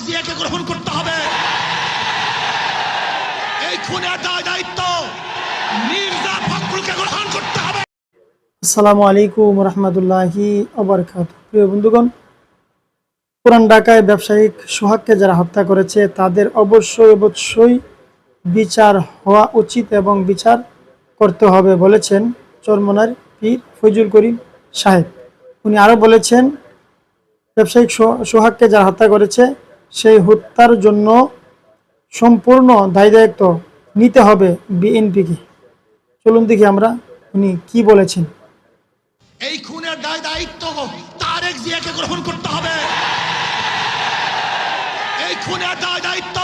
তারেক জিয়াকে গ্রহণ করতে হবে। এই খুনের দায় দায়িত্ব মির্জা ফখরুলকে গ্রহণ করতে হবে। আসসালামু আলাইকুম রহমতুল্লাহি অবরকাত প্রিয় বন্ধুগণ, পুরান ঢাকায় ব্যবসায়িক সোহাগকে যারা হত্যা করেছে, তাদের অবশ্যই অবশ্যই বিচার হওয়া উচিত এবং বিচার করতে হবে বলেছেন চরমনার পীর ফৈজুল করিম সাহেব। উনি আরও বলেছেন, ব্যবসায়িক সোহাগকে যারা হত্যা করেছে সেই হত্যার জন্য সম্পূর্ণ দায় দায়িত্ব নিতে হবে বিএনপিকে। চলুন দেখি আমরা উনি কি বলেছেন। এই খুনের দায় দায়িত্ব তারেক জিয়াকে গ্রহণ করতে হবে। এই খুনের দায় দায়িত্ব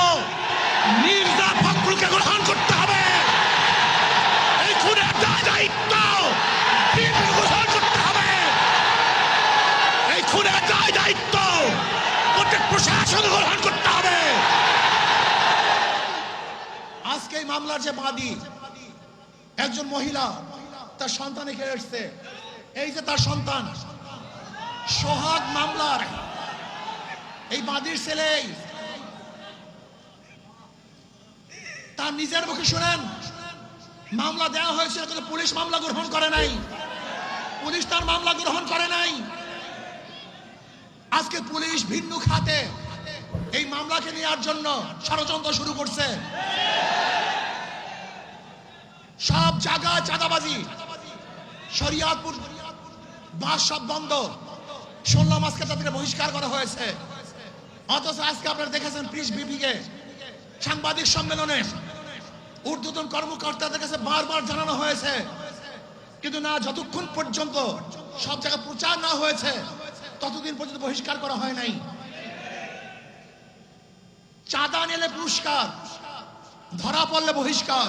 মির্জা ফখরুলকে গ্রহণ করতে হবে। এই খুনের দায় দায়িত্ব বিএনপিকে গ্রহণ করতে হবে এই খুনের দায় দায়িত্ব প্রত্যেক প্রশাসন গ্রহণ করতে হবে আজকে এই মামলার যে বাদী, একজন মহিলা তার সন্তান এখানে এসছে। এই যে তার সন্তান, সোহাগ মামলার এই বাদীর ছেলে। তার নিজের মুখে শুনেন, মামলা দেওয়া হয়েছিল কিন্তু পুলিশ মামলা গ্রহণ করে নাই। পুলিশ তার মামলা গ্রহণ করে নাই। আজকে পুলিশ ভিন্ন খাতে এই মামলাকে নেওয়ার জন্য ষড়যন্ত্র শুরু করছে। সব জায়গায় চাঁদাবাজি। শরিয়াতপুর বাস সব বন্ধ। শুনলাম আজকে তাদেরকে বহিষ্কার করা হয়েছে। অথচ আজকে আপনারা দেখেছেন প্রিস বিপিকে সাংবাদিক সম্মেলনে। ঊর্ধ্বতন কর্মকর্তাদের কাছে বারবার জানানো হয়েছে। কিন্তু না, যতক্ষণ পর্যন্ত সব জায়গায় প্রচার না হয়েছে, ততদিন পর্যন্ত বহিষ্কার করা হয় নাই। চাঁদা নিলে পুরস্কার, ধরা পড়লে বহিষ্কার।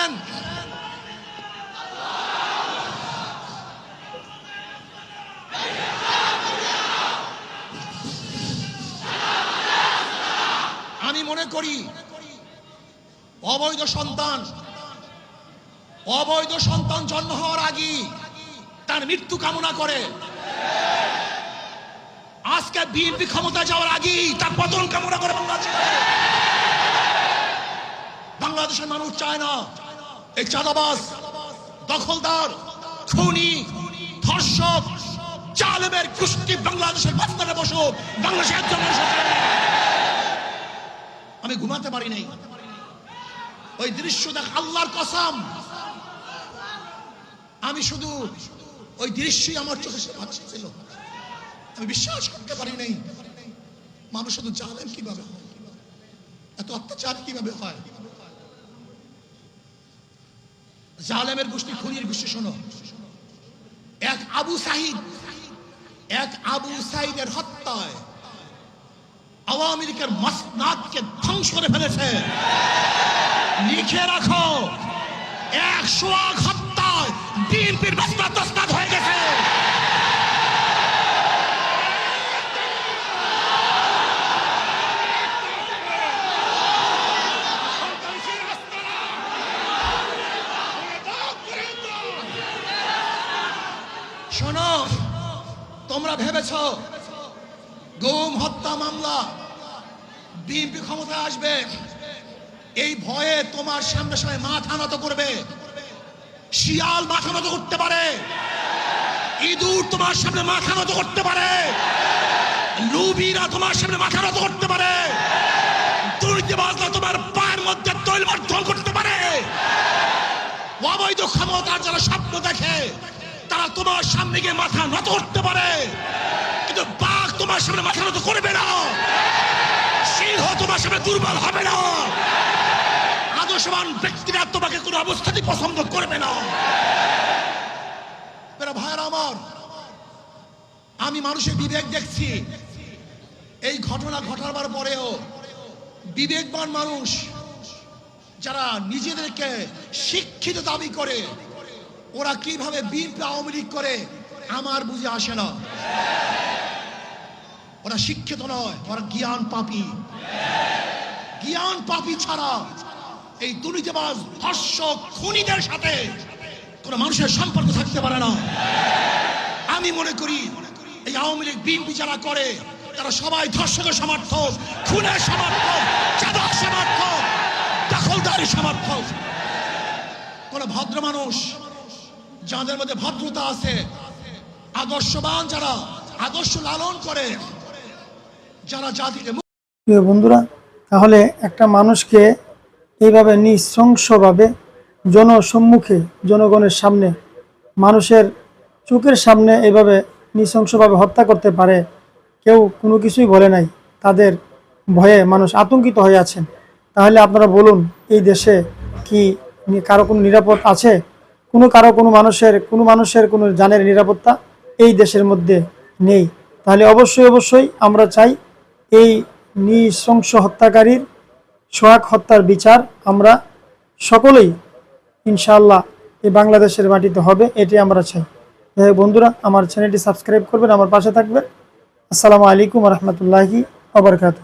শোনেন আমি মনে করি, অবৈধ সন্তান অবৈধ সন্তান জন্ম হওয়ার আগেই তার মৃত্যু কামনা করে। আজকে বিএনপি ক্ষমতা যাওয়ার আগেই তার পতন কামনা করে বাংলাদেশে। বাংলাদেশের মানুষ চায় না এই চাঁদাবাজ, দখলদার, খুনি, ধর্ষক চালেমের কুষ্টি বাংলাদেশের বাস্তবে বসুক বাংলাদেশের না। আমি ঘুমাতে পারি নাই। ওই দৃশ্য দেখ, আল্লাহর কসম। আমি শুধু ওই দৃশ্যই আমার চোখে ছিল আমি বিশ্বাস করতে পারি নাই। মানুষ শুধু জানেন কীভাবে এত অত্যাচার কীভাবে হয়? জালেমের গোষ্ঠী, খুনির গোষ্ঠী, শোনো। এক আবু সাহিদ এক আবু সাহিদের হত্যায় আওয়ামী লীগের মসনাদকে ধ্বংস করে ফেলেছে। লিখে রাখো একশো আগ হত্যায় বিএনপির মসনাদ তসনাদ হয়ে গেছে শোনো তোমরা ভেবেছ গুম, হত্যা, মামলা, বিএনপি ক্ষমতায় আসবে। এই ভয়ে তোমার সামনে সামনে মাথা নত করবে। শিয়াল মাথা নত করতে পারে। ইঁদুর তোমার সামনে মাথা নত করতে পারে। লুবিরা তোমার সামনে মাথা নত করতে পারে। দুর্নীতিবাজরা তোমার পায়ের মধ্যে তৈল করতে পারে। অবৈধ ক্ষমতার যারা স্বপ্ন দেখে তারা তোমার সামনে গিয়ে মাথা নত করতে পারে। কিন্তু বাঘ তোমার সামনে মাথা নত করবে না। সিংহ তোমার সামনে দুর্বল হবে না। আদর্শবান ব্যক্তিরা তোমাকে কোনো অবস্থাতেই পছন্দ করবে না। ভাইয়েরা আমার, আমি মানুষের বিবেক দেখছি। এই ঘটনা ঘটাবার পরেও বিবেকবান মানুষ যারা নিজেদেরকে শিক্ষিত দাবি করে ওরা কীভাবে বিএনপি আওয়ামী লীগ করে, আমার বুঝে আসে না। ওরা শিক্ষিত নয়, ওরা জ্ঞান পাপী। জ্ঞান পাপী ছাড়া এই দুর্নীতিবাজ ধর্ষক খুনিদের সাথে কোনো মানুষের সম্পর্ক থাকতে পারে না। আমি মনে করি এই আওয়ামী লীগ বিএনপি যারা করে, তারা সবাই ধর্ষকের সমর্থক, খুনের সমর্থক, চাঁদার সমর্থক দখলদারি সমর্থক। কোন ভদ্র মানুষ যাদের মধ্যে ভদ্রতা আছে, আদর্শবান যারা, আদর্শ লালন করে, যারা জাতিকে প্রিয় বন্ধুরা, তাহলে একটা মানুষকে এইভাবে নৃশংসভাবে জনসম্মুখে, জনগণের সামনে, মানুষের চোখের সামনে এইভাবে নৃশংসভাবে হত্যা করতে পারে, কেউ কোনো কিছুই বলে নাই, তাদের ভয়ে মানুষ আতঙ্কিত হয়ে আছেন। তাহলে আপনারা বলুন, এই দেশে কি কারও কোনো নিরাপদ আছে? কোনো কারও, কোনো মানুষের কোনো মানুষের কোনো জানের নিরাপত্তা এই দেশের মধ্যে নেই। তাহলে অবশ্যই অবশ্যই আমরা চাই এই নৃশংস হত্যাকারীর সোহাগ হত্যার বিচার আমরা সকলেই ইনশাআল্লাহ এই বাংলাদেশের মাটিতে হবে এটি আমরা চাই। যাই বন্ধুরা, আমার চ্যানেলটি সাবস্ক্রাইব করবেন, আমার পাশে থাকবেন। আসসালামু আলাইকুম রহমতুল্লাহি আবরকাত